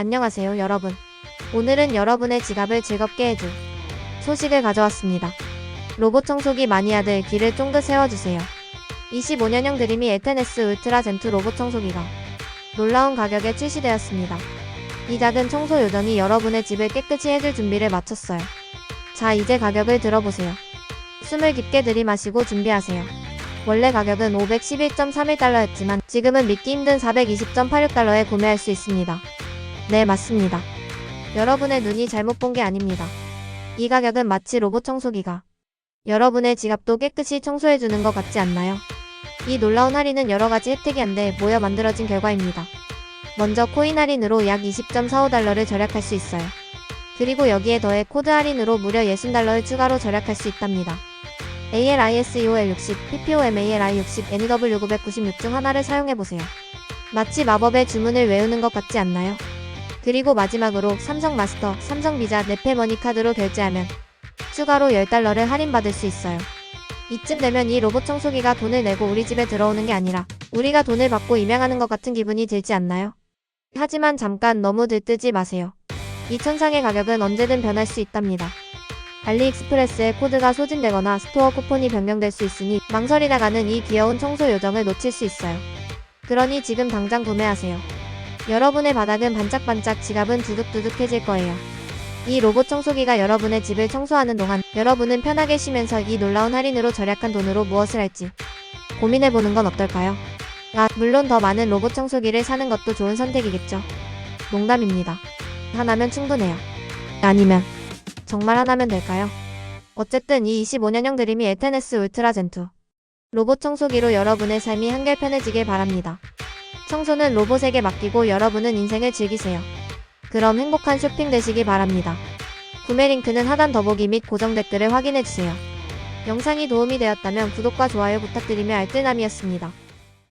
안녕하세요, 여러분. 오늘은 여러분의 지갑을 즐겁게 해줄 소식을 가져왔습니다. 로봇 청소기 마니아들 귀를 쫑긋 세워주세요. 25년형 드림이 에테네스 울트라 젠투 로봇 청소기가 놀라운 가격에 출시되었습니다. 이 작은 청소 요정이 여러분의 집을 깨끗이 해줄 준비를 마쳤어요. 자, 이제 가격을 들어보세요. 숨을 깊게 들이마시고 준비하세요. 원래 가격은 511.31달러였지만 지금은 믿기 힘든 420.86달러에 구매할 수 있습니다. 네, 맞습니다. 여러분의 눈이 잘못 본 게 아닙니다. 이 가격은 마치 로봇 청소기가 여러분의 지갑도 깨끗이 청소해주는 것 같지 않나요? 이 놀라운 할인은 여러 가지 혜택이 한데 모여 만들어진 결과입니다. 먼저 코인 할인으로 약 20.45달러를 절약할 수 있어요. 그리고 여기에 더해 코드 할인으로 무려 60달러를 추가로 절약할 수 있답니다. ALISEOL 60, PPOMALI 60, NEW 996 중 하나를 사용해보세요. 마치 마법의 주문을 외우는 것 같지 않나요? 그리고 마지막으로 삼성 마스터, 삼성 비자, 네페 머니 카드로 결제하면 추가로 10달러를 할인받을 수 있어요. 이쯤 되면 이 로봇 청소기가 돈을 내고 우리 집에 들어오는 게 아니라 우리가 돈을 받고 임양하는 것 같은 기분이 들지 않나요? 하지만 잠깐 너무 들뜨지 마세요. 이 천상의 가격은 언제든 변할 수 있답니다. 알리익스프레스에 코드가 소진되거나 스토어 쿠폰이 변경될 수 있으니 망설이 나가는 이 귀여운 청소 요정을 놓칠 수 있어요. 그러니 지금 당장 구매하세요. 여러분의 바닥은 반짝반짝 지갑은 두둑두둑해질 거예요. 이 로봇 청소기가 여러분의 집을 청소하는 동안 여러분은 편하게 쉬면서 이 놀라운 할인으로 절약한 돈으로 무엇을 할지 고민해보는 건 어떨까요? 아, 물론 더 많은 로봇 청소기를 사는 것도 좋은 선택이겠죠. 농담입니다. 하나면 충분해요. 아니면 정말 하나면 될까요? 어쨌든 이 25년형 드림이 에테네스 울트라 젠투 로봇 청소기로 여러분의 삶이 한결 편해지길 바랍니다. 청소는 로봇에게 맡기고 여러분은 인생을 즐기세요. 그럼 행복한 쇼핑 되시기 바랍니다. 구매 링크는 하단 더보기 및 고정 댓글을 확인해주세요. 영상이 도움이 되었다면 구독과 좋아요 부탁드리며 알뜰남이었습니다.